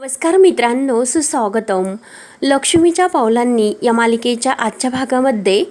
नमस्कार मित्रांनो सुस्वागतम. लक्ष्मीच्या पावलांनी या मालिकेच्या आजच्या भागामध्ये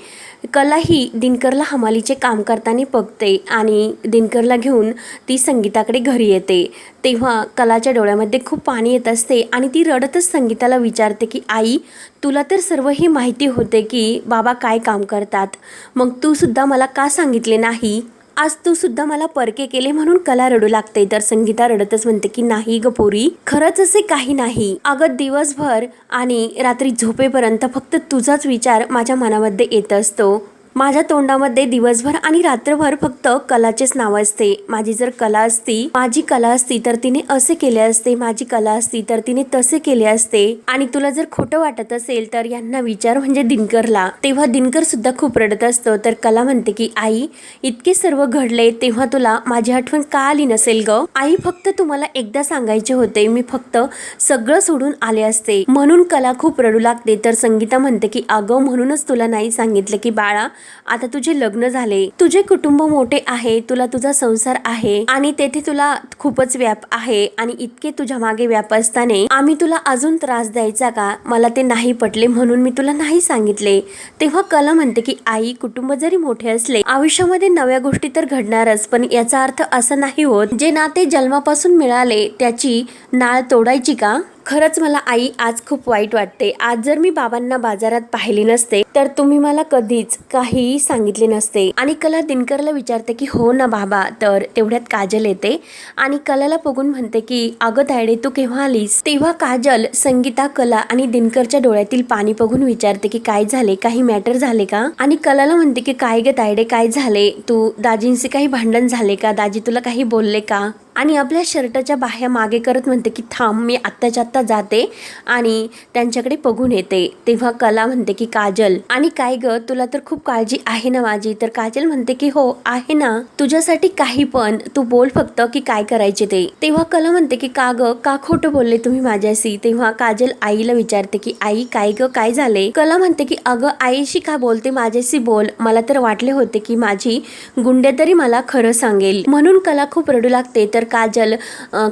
कला ही दिनकरला हमालीचे काम करताना बघते आणि दिनकरला घेऊन ती संगीताकडे घरी येते. तेव्हा कलाच्या डोळ्यामध्ये खूप पाणी येत असते आणि ती रडतच संगीताला विचारते की आई तुला तर सर्व हे माहिती होते की बाबा काय काम करतात. मग तू सुद्धा मला का सांगितले नाही? आज तू सुद्धा मला परके केले म्हणून कला रडू लागते. तर संगीता रडतच म्हणते की नाही ग पोरी खरंच असे काही नाही. अगं दिवसभर आणि रात्री झोपेपर्यंत फक्त तुझाच विचार माझ्या मनामध्ये येत असतो. माझ्या तोंडामध्ये दिवसभर आणि रात्रभर फक्त कलाचेच नाव असते. माझी जर कला असती माझी कला असती तर तिने असे केले असते माझी कला असती तर तिने तसे केले असते. आणि तुला जर खोटं वाटत असेल तर यांना विचार म्हणजे दिनकरला. तेव्हा दिनकर सुद्धा खूप रडत असतो. तर कला म्हणते की आई इतके सर्व घडले तेव्हा तुला माझी आठवण का आली नसेल ग? आई फक्त तुम्हाला एकदा सांगायचे होते. मी फक्त सगळं सोडून आले असते. म्हणून कला खूप रडू लागते. तर संगीता म्हणते की अगं म्हणूनच तुला नाही सांगितलं की बाळा आता तुझे लग्न झाले तुझे कुटुंब मोठे आहे तुला तुझा संसार आहे आणि तेथे तुला खूपच व्याप आहे आणि इतके तुझ्या मागे व्याप असताना आम्ही तुला अजून त्रास द्यायचा का? मला ते नाही पटले म्हणून मी तुला नाही सांगितले. तेव्हा कला म्हणते की आई कुटुंब जरी मोठे असले आयुष्यामध्ये नव्या गोष्टी तर घडणारच पण याचा अर्थ असा नाही होत जे नाते जन्मापासून मिळाले त्याची नाळ तोडायची का? खरंच मला आई आज खूप वाईट वाटते. आज जर मी बाबांना बाजारात पाहिले नसते तर तुम्ही मला कधीच काहीही सांगितले नसते. आणि कला दिनकरला विचारते की हो ना बाबा तर तेवढ्यात काजल येते. आणि कलाला बघून म्हणते की अगं तायडे तू केव्हा आलीस? तेव्हा काजल संगीता कला आणि दिनकरच्या डोळ्यातील पाणी बघून विचारते की काय झाले? काही मॅटर झाले का? आणि कलाला म्हणते की काय ग तायडे काय झाले? तू दाजींचे काही भांडण झाले का? दाजी तुला काही बोलले का? आणि आपल्या शर्टाच्या बाह्या मागे करत म्हणते की थांब मी आत्ताच्या आत्ता जाते आणि त्यांच्याकडे बघून येते. तेव्हा कला म्हणते की काजल. आणि काय ग तुला तर खूप काळजी आहे ना माझी? तर काजल म्हणते की हो आहे ना. तुझ्यासाठी काही पण. तू बोल फक्त की काय करायचे ते. तेव्हा कला म्हणते की का ग? का खोटं बोलले तुम्ही माझ्याशी? तेव्हा काजल आईला विचारते की आई काय ग? काय झाले? कला म्हणते की अगं आईशी का बोलते? माझ्याशी बोल. मला तर वाटले होते की माझी गुंड्या तरी मला खरं सांगेल. म्हणून कला खूप रडू लागते. तर काजल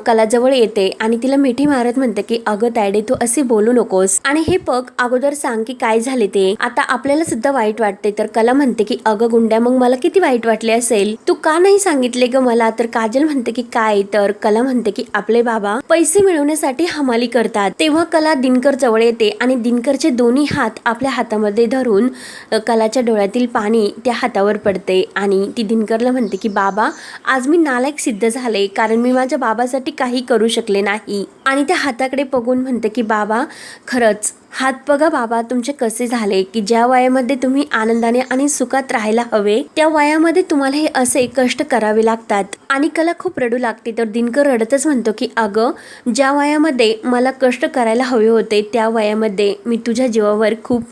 कलाजवळ येते आणि तिला मिठी मारत म्हणते की अगं तायडे तू असे बोलू नकोस. आणि हे पग अगोदर सांग की काय झाले ते. आता आपल्याला सुद्धा वाईट वाटते. तर कला म्हणते की अगं गुंड्या मग मला किती वाईट वाटले असेल? तू का नाही सांगितले ग मला? तर काजल म्हणते की काय? तर कला म्हणते की आपले बाबा पैसे मिळवण्यासाठी हमाली करतात. तेव्हा कला दिनकर जवळ येते आणि दिनकरचे दोन्ही हात आपल्या हातामध्ये धरून कलाच्या डोळ्यातील पाणी त्या हातावर पडते. आणि ती दिनकरला म्हणते की बाबा आज मी नालायक सिद्ध झाले. कारण मी माझ्या बाबासाठी काही करू शकले नाही. आणि त्या हाताकडे बघून म्हणते की बाबा खरंच हात बघा बाबा तुमचे कसे झाले की ज्या वयामध्ये तुम्ही आनंदाने आणि सुखात राहायला हवे त्या वयामध्ये तुम्हाला हे असे कष्ट करावे लागतात. आणि कला खूप रडू लागते तर दिनकर रडतच म्हणतो की अगं ज्या वयामध्ये मला कष्ट करायला हवे होते त्या वयामध्ये मी तुझ्या जीवावर खूप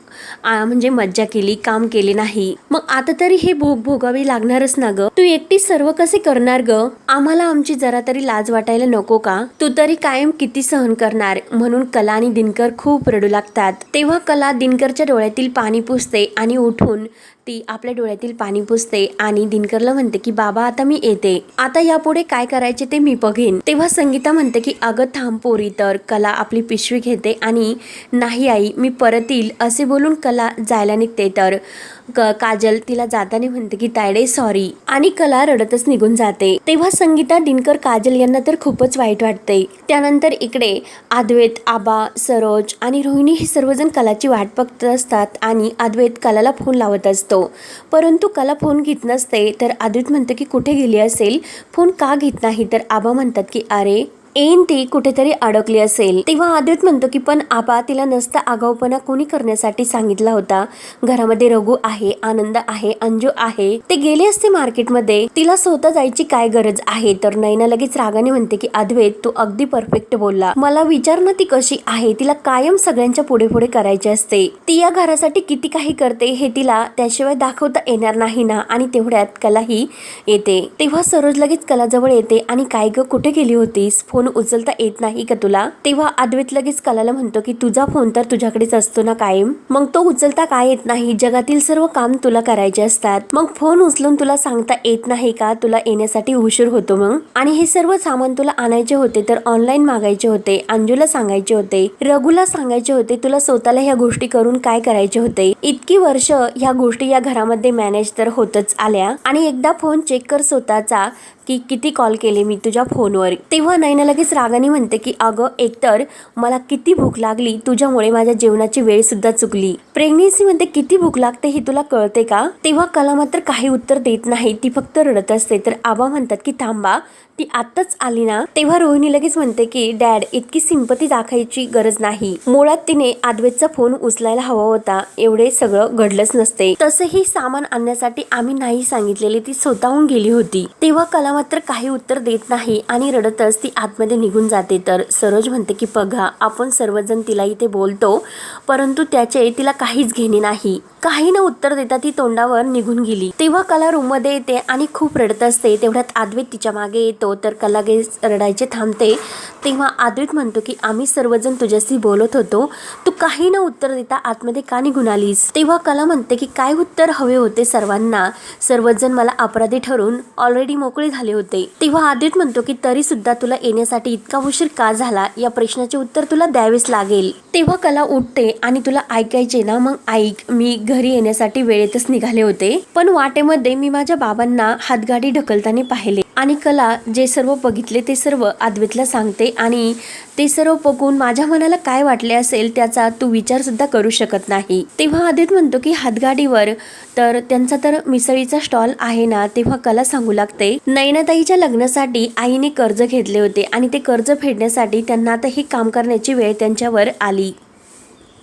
म्हणजे मज्जा केली काम केले नाही. मग आता तरी हे भोग भोगावी लागणारच ना ग? तू एकटी सर्व कसे करणार ग? आम्हाला आमची जरा तरी लाज वाटायला नको का? तू तरी कायम किती सहन करणार? म्हणून कला आणि दिनकर खूप रडू लागतात. तेव्हा कला दिनकरच्या डोळ्यातील पाणी पुसते आणि उठून ती आपल्या डोळ्यातील पाणी पुसते आणि दिनकरला म्हणते की बाबा आता मी येते. आता यापुढे काय करायचे ते मी बघेन. तेव्हा संगीता म्हणते की अगं थांब पोरी तर कला आपली पिशवी घेते आणि नाही आई मी परत येईल असे बोलून कला जायला निघते तर क काजल तिला जाताना म्हणते की तायडे सॉरी आणि कला रडतच निघून जाते. तेव्हा संगीता दिनकर काजल यांना तर खूपच वाईट वाटते त्यानंतर इकडे अद्वैत आबा सरोज आणि रोहिणी हे सर्वजण कलाची वाट बघत असतात आणि अद्वैत कलाला फोन लावत असतो. परंतु कला फोन घेत नसते तर अद्वैत म्हणतं की कुठे गेली असेल? फोन का घेत नाही? तर आबा म्हणतात की अरे ऐन ती कुठेतरी अडकली असेल. तेव्हा आदित म्हणतो की पण आबा तिला नसता आगाऊपणा कोणी करण्यासाठी सांगितला होता. घरामध्ये रघु आहे आनंद आहे अंजू आहे. ते गेले असते मार्केटमध्ये. तिला स्वतः जायची काय गरज आहे? तर नैना लगेच रागाने म्हणते की अद्वैत तू अगदी परफेक्ट बोलला. मला विचार ना ती कशी आहे? तिला कायम सगळ्यांच्या पुढे पुढे करायचे असते. ती या घरासाठी किती काही करते हे तिला त्याशिवाय दाखवता येणार नाही ना? आणि तेवढ्यात कलाही येते. तेव्हा सरोज लगेच कलाजवळ येते आणि काय ग कुठे गेली होतीस? फोन फोन उचलता येत नाही का तुला? तेव्हा अद्वैत लगेच कलाला म्हणतो की तुझा फोन तर तुझ्याकडेच असतो ना कायम? मग तो उचलता काय येत नाही? जगातील सर्व काम तुला करायचे असतात. मग फोन उचलून तुला सांगता येत नाही का? तुला येण्यासाठी उशीर होतो मग? आणि हे सर्व सामान तुला आणायचे होते तर ऑनलाईन मागायचे होते अंजूला सांगायचे होते रघुला सांगायचे होते तुला स्वतःला ह्या गोष्टी करून काय करायचे होते? इतकी वर्ष ह्या गोष्टी या घरामध्ये मॅनेज तर होतच आल्या. आणि एकदा फोन चेक कर स्वतःचा की किती कॉल केले मी तुझ्या फोनवर. तेव्हा नैना लगेच रागाने म्हणते की अगं एकतर मला किती भूक लागली तुझ्यामुळे माझ्या जेवणाची वेळसुद्धा चुकली. प्रेग्नेन्सीमध्ये किती भूक लागते हे तुला कळते का? तेव्हा कला मात्र काही उत्तर देत नाही. ती फक्त रडत असते. तर आबा म्हणतात की थांबा ती आत्ताच आली ना? तेव्हा रोहिणी लगेच म्हणते की डॅड इतकी सिंपती दाखवायची गरज नाही. मुळात तिने आद्वेतचा फोन उचलायला हवा होता. एवढे सगळं घडलंच नसते. तसंही सामान आणण्यासाठी आम्ही नाही सांगितलेले ती स्वतःहून गेली होती. तेव्हा कला मात्र काही उत्तर देत नाही आणि रडतच ती आतमध्ये निघून जाते. तर सरोज म्हणते की बघा आपण सर्वजण तिला इथे बोलतो परंतु त्याचे तिला काहीच घेणे नाही. काही न उत्तर देता ती तोंडावर निघून गेली. तेव्हा कला रूममध्ये येते आणि खूप रडत असते. तेवढ्यात आद्वित तिच्यामागे येतो. तर कला गे रडायचे थांबते. तेव्हा आद्वित म्हणतो की आम्ही सर्वजण तुझ्याशी बोलत होतो. तू काही न उत्तर देता आतमध्ये का निघून आलीस? तेव्हा कला म्हणते की काय उत्तर हवे होते सर्वांना? सर्वजण मला अपराधी ठरून ऑलरेडी मोकळे झाले होते. तेव्हा आद्वित म्हणतो की तरी सुद्धा तुला येण्यासाठी इतका उशीर का झाला? या प्रश्नाचे उत्तर तुला द्यावेच लागेल. तेव्हा कला उठते आणि तुला ऐकायचे ना मग ऐक मी घरी येण्यासाठी वेळेतच निघाले होते. पण वाटेमध्ये मी माझ्या बाबांना हातगाडी ढकलताना पाहिले. आणि कला जे सर्व बघितले ते सर्व अद्वैतला सांगते आणि ते सर्व बघून माझ्या मनाला काय वाटले असेल त्याचा तू विचार सुद्धा करू शकत नाही. तेव्हा अद्वैत म्हणतो की हातगाडीवर तर त्यांचा तर मिसळीचा स्टॉल आहे ना तेव्हा कला सांगू लागते. नयनाताईच्या लग्नासाठी आईने कर्ज घेतले होते आणि ते कर्ज फेडण्यासाठी त्यांना आता हे काम करण्याची वेळ त्यांच्यावर आली.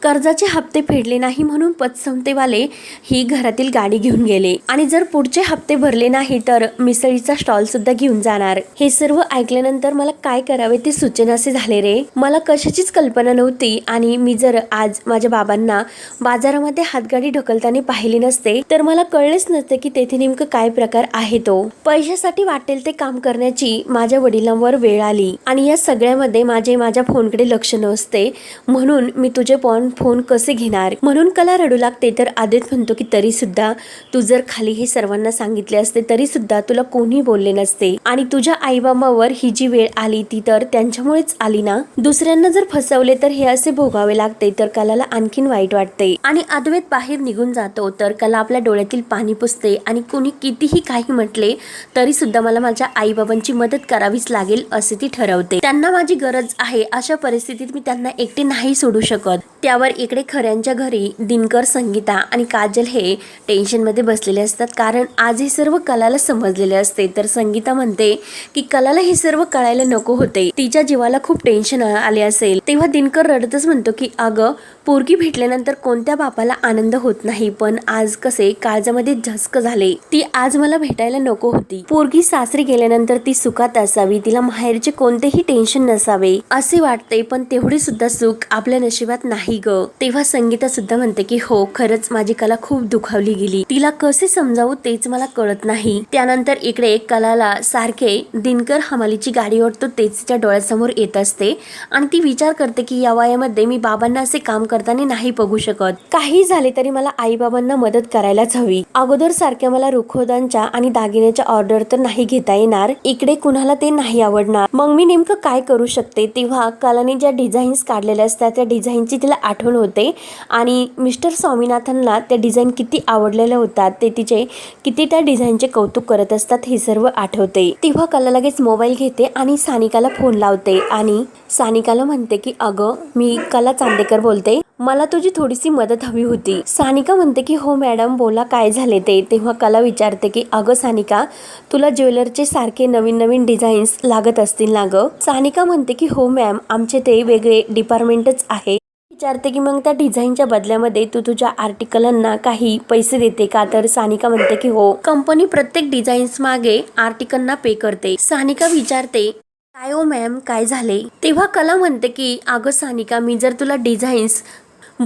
कर्जाचे हप्ते फेडले नाही म्हणून पतसंस्थेवाले ही घरातील गाडी घेऊन गेले. आणि जर पुढचे हप्ते भरले नाही तर मिसळीचा स्टॉल सुद्धा घेऊन जाणार. हे सर्व ऐकल्यानंतर मला काय करावे ते सुचनासे झाले रे. मला कशाचीच कल्पना नव्हती आणि मी जर आज माझ्या बाबांना बाजारामध्ये हातगाडी ढकलताना पाहिली नसते तर मला कळलेच नसते की तेथे नेमकं काय प्रकार आहे तो. पैशासाठी वाटेल ते काम करण्याची माझ्या वडिलांवर वेळ आली. आणि या सगळ्यामध्ये माझे माझ्या फोनकडे लक्ष नसते म्हणून मी तुझे पण फोन कसे घेणार? म्हणून कला रडू लागते तर आदित म्हणतो की तरी सुद्धा तू जर खाली हे सर्वांना सांगितले असते तरी सुद्धा तुला कोणी बोलले नसते. आणि तुझ्या आईबाबावर ही जी वेळ आली ती तर त्यांच्यामुळेच आली ना? दुसऱ्यांना जर फसवले तर हे असे भोगावे लागते तर कलाला आणखीन वाईट वाटते. आणि अद्वैत बाहेर निघून जातो तर कला आपल्या डोळ्यातील पाणी पुसते. आणि कोणी कितीही काही म्हटले तरी सुद्धा मला माझ्या आईबाबांची मदत करावीच लागेल असे ती ठरवते. त्यांना माझी गरज आहे अशा परिस्थितीत मी त्यांना एकटे नाही सोडू शकत. त्यावर इकडे खऱ्यांच्या घरी दिनकर संगीता आणि काजल हे टेन्शनमध्ये बसलेले असतात. कारण आज हे सर्व कलाला समजलेले असते. तर संगीता म्हणते की कलाला हे सर्व कळायला नको होते. तिच्या जीवाला खूप टेन्शन आले असेल. तेव्हा दिनकर रडतच म्हणतो की अगं पोरगी भेटल्यानंतर कोणत्या बापाला आनंद होत नाही? पण आज कसे काळजामध्ये झस्क झाले. ती आज मला भेटायला नको होती. पोरगी सासरी गेल्यानंतर ती सुखात असावी. तिला माहेरचे कोणतेही टेन्शन नसावे. असे वाटते पण तेवढे सुद्धा सुख आपल्या नशिबात नाही ग. तेव्हा संगीता सुद्धा म्हणते की हो खरंच माझी कला खूप दुखावली गेली. तिला कसे समजावू तेच मला कळत नाही. त्यानंतर इकडे एक कलाला सारखे दिनकर हमालीची गाडी ओढतो तेच तिच्या डोळ्यासमोर येत असते. आणि ती विचार करते की या वयामध्ये मी बाबांना असे काम करताना नाही बघू शकत. काही झाले तरी मला आई बाबांना मदत करायलाच हवी. अगोदर सारख्या मला रुखोदांच्या आणि दागिन्याच्या ऑर्डर तर नाही घेता येणार. इकडे कुणाला ते नाही आवडणार. मग मी नेमकं काय करू शकते? तेव्हा कलाने ज्या डिझाईन्स काढलेल्या असतात त्या डिझाईनची तिला आठवण होते. आणि मिस्टर स्वामीनाथनला त्या डिझाईन किती आवडलेल्या होतात ते तिचे किती त्या डिझाईनचे कौतुक करत असतात हे सर्व आठवते. तेव्हा कला लगेच मोबाईल घेते आणि सानिकाला फोन लावते आणि सानिकाला म्हणते की अगं मी कला चांदेकर बोलते. मला तुझी थोडीशी मदत हवी होती. सानिका म्हणते की हो मॅडम बोला काय झाले ते. तेव्हा कला विचारते की अगं सानिका तुला ज्वेलरचे सारखे नवीन नवीन डिझाईन्स लागत असतील ना ग? सानिका म्हणते की हो मॅम आमचे ते वेगळे डिपार्टमेंटच आहे. विचारते की मग त्या डिझाईनच्या बदल्यामध्ये तू तुझ्या आर्टिकलांना काही पैसे देते का? तर सानिका म्हणते की हो. कंपनी प्रत्येक डिझाईन्स मागे आर्टिकलना पे करते. सानिका विचारते काय ओ मॅम? काय झाले? तेव्हा कला म्हणते की अगं सानिका मी जर तुला डिझाईन्स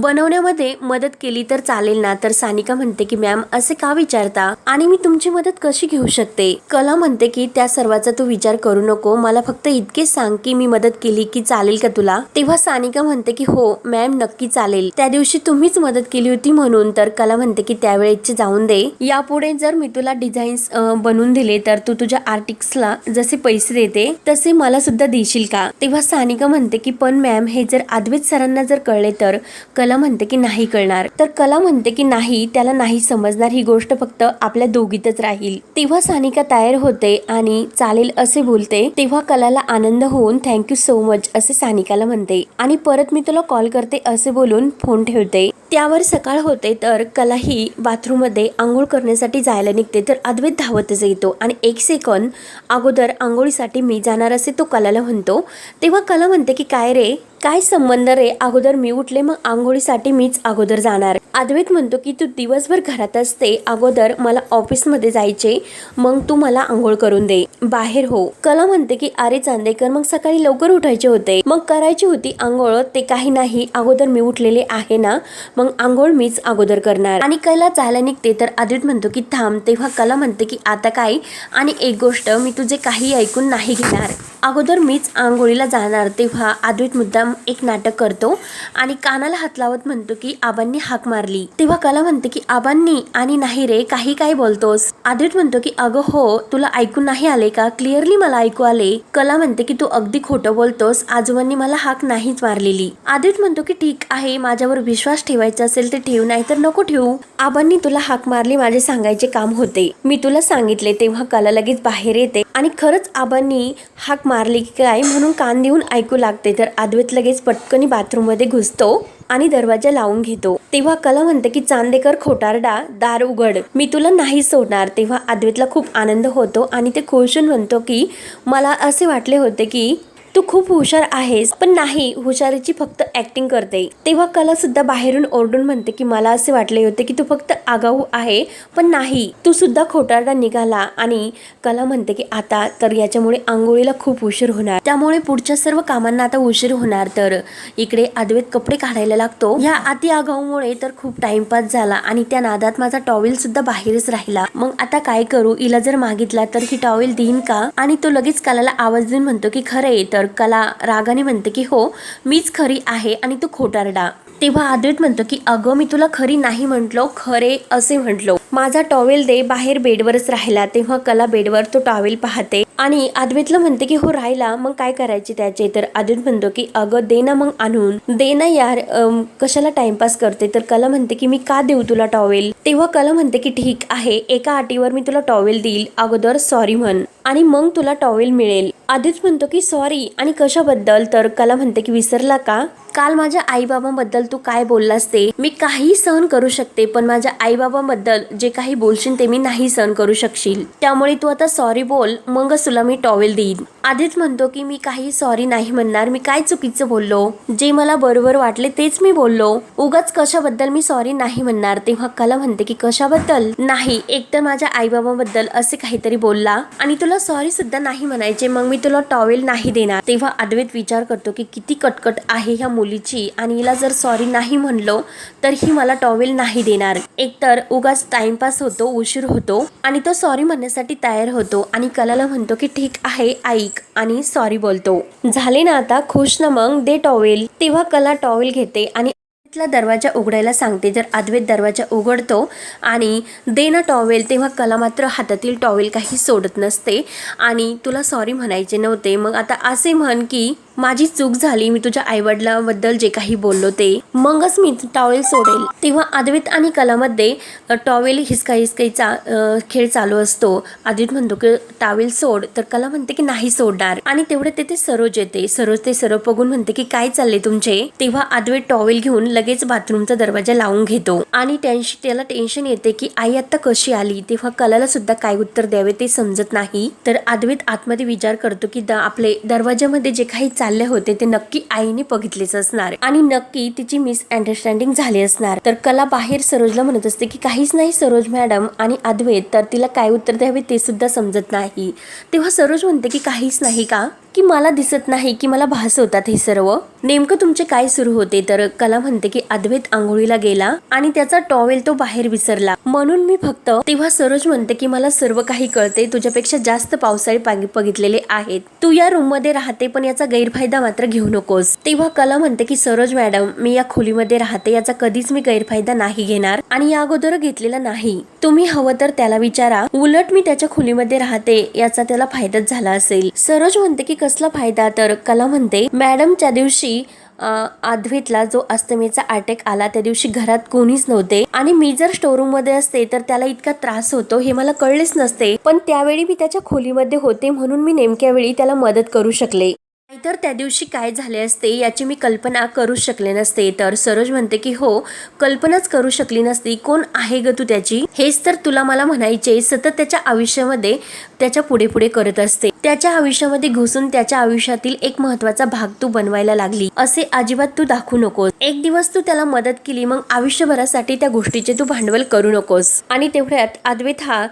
बनवण्यामध्ये मदत केली तर चालेल ना? तर सानिका म्हणते की मॅम असे का विचारता? आणि मी तुमची मदत कशी घेऊ शकते? कला म्हणते की त्या सर्वाचा तू विचार करू नको. मला फक्त इतकेच सांग की मी मदत केली की चालेल का तुला? तेव्हा सानिका म्हणते की हो मॅम नक्की चालेल. त्या दिवशी तुम्हीच मदत केली होती म्हणून. तर कला म्हणते की त्यावेळेचे जाऊन दे. यापुढे जर मी तुला डिझाईन्स बनवून दिले तर तू तुझ्या आर्टिक्सला जसे पैसे देते तसे मला सुद्धा देशील का? तेव्हा सानिका म्हणते की पण मॅम हे जर आदवेत सरांना जर कळले तर? कला कला म्हणते की नाही कळणार. तर कला म्हणते की नाही त्याला नाही समजणार ही गोष्ट फक्त आपल्या दोघीतच राहील. तेव्हा सानिका तयार होते आणि चालेल असे बोलते तेव्हा कलाला आनंद होऊन थँक्यू सो मच असे सानिकाला म्हणते. आणि परत मी तुला कॉल करते असे बोलून फोन ठेवते. त्यावर सकाळ होते तर कला ही बाथरूममध्ये आंघोळ करण्यासाठी जायला निघते. तर अद्वैत धावतच येतो आणि एक सेकंद अगोदर आंघोळीसाठी मी जाणार असे तो कलाला म्हणतो. तेव्हा कला म्हणते की काय रे काय संबंध रे? अगोदर मी उठले मग आंघोळीसाठी मीच अगोदर जाणार अद्वैत म्हणतो की तू दिवसभर घरात असते अगोदर मला ऑफिसमध्ये जायचे मग तू मला आंघोळ करून दे. बाहेर हो. कला म्हणते की अरे चांदेकर मग सकाळी लवकर उठायचे होते. मग करायची होती आंघोळ ते काही नाही. अगोदर मी उठलेले आहे ना मग आंघोळ मीच अगोदर करणार. आणि कला जायला निघते तर अद्वैत म्हणतो की थांब. तेव्हा कला म्हणते की आता काय? आणि एक गोष्ट मी तुझे काही ऐकून नाही घेणार. अगोदर मीच आंघोळीला जाणार तेव्हा अद्वैत मुद्दाम एक नाटक करतो आणि कानाला हात लावत म्हणतो की आबांनी हाक मारली. तेव्हा कला म्हणते की आबांनी आणि नाही रे काही काय बोलतोस? आदित म्हणतो की अगं हो तुला ऐकून नाही आले का? क्लिअरली मला ऐकू आले. कला म्हणते की तू अगदी खोटं बोलतोस आजोबांनी मला हाक नाहीच मारलेली. आदित म्हणतो की ठीक आहे माझ्यावर विश्वास ठेवायचा असेल तर ठेव नाही तर नको ठेवू. आबांनी तुला हाक मारली माझे सांगायचे काम होते. मी तुला सांगितले तेव्हा कला लगेच बाहेर येते. आणि खरंच आबांनी हाक मारली की काय? म्हणून कान देऊन ऐकू लागते. तर अद्वैत लगेच पटकनी बाथरूममध्ये घुसतो आणि दरवाजा लावून घेतो. तेव्हा कला म्हणते की चांदेकर खोटारडा दार उघड. मी तुला नाही सोडणार. तेव्हा अद्वैतला खूप आनंद होतो आणि ते खुश होऊन म्हणतो की मला असे वाटले होते की तू खूप हुशार आहेस पण नाही हुशारीची फक्त ऍक्टिंग करते. तेव्हा कला सुद्धा बाहेरून ओरडून म्हणते की मला असे वाटले होते की तू फक्त आगाऊ आहे पण नाही तू सुद्धा खोटारडा निघाला. आणि कला म्हणते की आता तर याच्यामुळे आंघोळीला खूप उशीर होणार. त्यामुळे पुढच्या सर्व कामांना आता उशीर होणार तर. इकडे अद्वैत कपडे काढायला लागतो. या अति आगाऊमुळे तर खूप टाइमपास झाला आणि त्या नादात माझा टॉवेल सुद्धा बाहेरच राहिला. मग आता काय करू? इला जर मागितला तर ही टॉवेल देईन का? आणि तो लगेच कलाला आवाज देऊन म्हणतो की खरे तर कला रागाने म्हणते की हो मीच खरी आहे आणि तू खोटारडा. तेव्हा अद्वैत म्हणतो की अगं मी तुला खरी नाही म्हटलो खरे असे म्हटलो. माझा टॉवेल दे बाहेर बेडवरच राहिला. तेव्हा कला बेडवर तो टॉवेल पाहते. आणि अद्वैतला म्हणते की हो राहिला. मग काय करायचे त्याचे? तर अद्वैत म्हणतो की अगं दे ना मग आणून. दे ना यार. कशाला टाइमपास करते? तर कला म्हणते की मी का देऊ तुला टॉवेल? तेव्हा कला म्हणते की ठीक आहे. एका अटीवर मी तुला टॉवेल देईल. अगोदर सॉरी म्हण. आणि मग तुला टॉवेल मिळेल. आधीच म्हणतो की सॉरी. आणि कशाबद्दल? तर कला म्हणते की विसरला का? काल माझ्या आईबाबांबद्दल तू काय बोललास ते? मी काही सहन करू शकते पण माझ्या आईबाबांबद्दल जे काही बोलशील ते मी नाही सहन करू शकशील. त्यामुळे तू आता सॉरी बोल. मगच तुला मी टॉवेल देईन. आधीच म्हणतो की मी काही सॉरी नाही म्हणणार. मी काय चुकीचं बोललो? जे मला बरोबर वाटले तेच मी बोललो. उगाच कशाबद्दल मी सॉरी नाही म्हणणार. तेव्हा कला म्हणते की कशाबद्दल? नाही. एकतर माझ्या आईबाबाबद्दल असे काहीतरी बोलला. आणि तुला सॉरी सुद्धा नाही म्हणायचे. मग मी तुला टॉवेल नाही देणार. तेव्हा अद्वैत विचार करतो की किती कटकट आहे ह्या मुलीची. आणि हिला जर सॉरी नाही म्हणलो तर ही मला टॉवेल नाही देणार. एकतर उगाच टाइमपास होतो उशीर होतो. आणि तो सॉरी म्हणण्यासाठी तयार होतो. आणि कलाला म्हणतो की ठीक आहे आई. आणि सॉरी बोलतो. झाले ना आता? खुश ना मग? दे टॉवेल तेव्हा कला टॉवेल घेते आणि अद्वैतला दरवाजा उघडायला सांगते. जर अद्वैत दरवाजा उघडतो आणि दे ना टॉवेल तेव्हा कला मात्र हातातील टॉवेल काही सोडत नसते. आणि तुला सॉरी म्हणायचे नव्हते. मग आता असे म्हण की माझी चूक झाली मी तुझ्या आईवडिलांबद्दल जे काही बोललो ते. मगच मी टॉवेल सोडेल. तेव्हा अद्वैत आणि कलामध्ये टॉवेल हिसका हिसकाईचा खेळ चालू असतो. अद्वैत म्हणतो की टॉवेल सोड. तर कला म्हणते की नाही सोडणार. आणि तेवढे तेथे सरोज येते. सरोज ते सरोज बघून म्हणते की काय चालले तुमचे? तेव्हा अद्वैत टॉवेल घेऊन लगेच बाथरूमचा दरवाजा लावून घेतो. आणि त्यांशी त्याला टेन्शन येते की आई आता कशी आली? तेव्हा कलाला सुद्धा काय उत्तर द्यावे ते समजत नाही. तर अद्वैत आतमध्ये विचार करतो की द- आपले दरवाजामध्ये जे काही चालले होते ते नक्की आईने बघितलेच असणार. आणि नक्की तिची मिस अंडरस्टँडिंग झाली असणार. तर कला बाहेर सरोजला म्हणत असते की काहीच नाही सरोज मॅडम आणि अद्वैत तर तिला काय उत्तर द्यावे ते सुद्धा समजत नाही. तेव्हा सरोज म्हणते की काहीच नाही का? की मला दिसत नाही की मला भास होतात हे सर्व? नेमकं तुमचे काय सुरू होते? तर कला म्हणते की अद्वैत आंघोळीला गेला आणि त्याचा टॉवेल तो बाहेर विसरला. म्हणून मी फक्त तेव्हा सरोज म्हणते की मला सर्व काही कळते तुझ्यापेक्षा जास्त पावसाळी पागी- बघितलेले आहेत. तू या रूममध्ये राहते पण याचा गैरफायदा मात्र घेऊ नकोस. तेव्हा कला म्हणते की सरोज मॅडम मी या खोलीमध्ये राहते याचा कधीच मी गैरफायदा नाही घेणार आणि या अगोदर घेतलेला नाही. तुम्ही हवं तर त्याला विचारा. उलट मी त्याच्या खोलीमध्ये राहते याचा त्याला फायदाच झाला असेल. सरोज म्हणते की कसला फायदा? तर कला म्हणते मॅडमच्या दिवशी अ, जो अस्तमेचा अटॅक आला त्या दिवशी घरात कोणीच नव्हते. आणि मी जर स्टोरूममध्ये असते तर त्याला इतका त्रास होतो हे मला कळलेच नसते. पण त्यावेळी मी त्याच्या खोलीमध्ये होते म्हणून मी नेमक्या वेळी त्याला मदत करू शकले. नाहीतर त्या दिवशी काय झाले असते याची मी कल्पना करू शकले नसते. तर सरोज म्हणते की हो कल्पनाच करू शकली नसती. कोण आहे ग तू त्याची? हेच तर तुला मला म्हणायचे सतत त्याच्या आयुष्यामध्ये त्याच्या पुढे पुढे करत असते. त्याच्या आयुष्यामध्ये घुसून त्याच्या आयुष्यातील एक महत्त्वाचा भाग तू बनवायला लागली. असे अजिबात तू दाखवू नकोस. एक दिवस तू त्याला मदत केली मग आयुष्यभरासाठी त्या गोष्टीचे तू भांडवल करू नकोस. आणि तेवढ्यात अद्वैत हा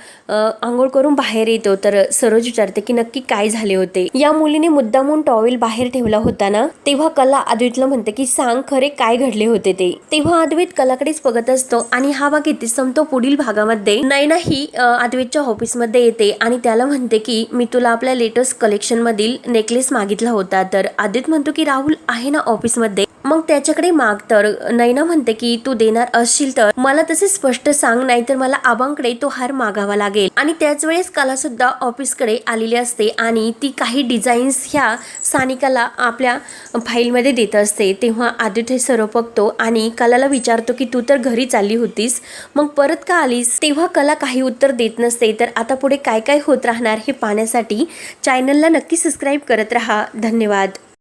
आंघोळ करून बाहेर येतो. तर सरोज विचारते की नक्की काय झाले होते? या मुलीने मुद्दामून टॉवेल बाहेर ठेवला होता ना? तेव्हा कला अद्वैतला म्हणते की सांग खरे काय घडले होते ते? तेव्हा अद्वैत कलाकडेच बघत असतो आणि हा भाग इथे संपतो पुढील भागामध्ये. नैना ही अद्वैतच्या ऑफिसमध्ये येते आणि त्या त्याला म्हणते की मी तुला आपल्या लेटेस्ट कलेक्शनमधील नेकलेस मागितला होता. तर आदित्य म्हणतो की राहुल आहे ना ऑफिसमध्ये मग त्याच्याकडे माग तर नैना म्हणते की तू देणार असशील तर मला तसे स्पष्ट सांग नाही तर मला आबांकडे तो हार मागावा लागेल. आणि त्याच वेळेस कला सुद्धा ऑफिसकडे आलेली असते आणि ती काही डिझाईन्स ह्या सानिकाला आपल्या फाईलमध्ये देत असते. तेव्हा आदित्य सर्व बघतो आणि कलाला विचारतो की तू तर घरी चालली होतीस मग परत का आलीस? तेव्हा कला काही उत्तर देत नसते. तर आता पुढे काय काय होत राहणार हे पाहण्यासाठी चॅनलला नक्की सबस्क्राईब करत राहा. धन्यवाद.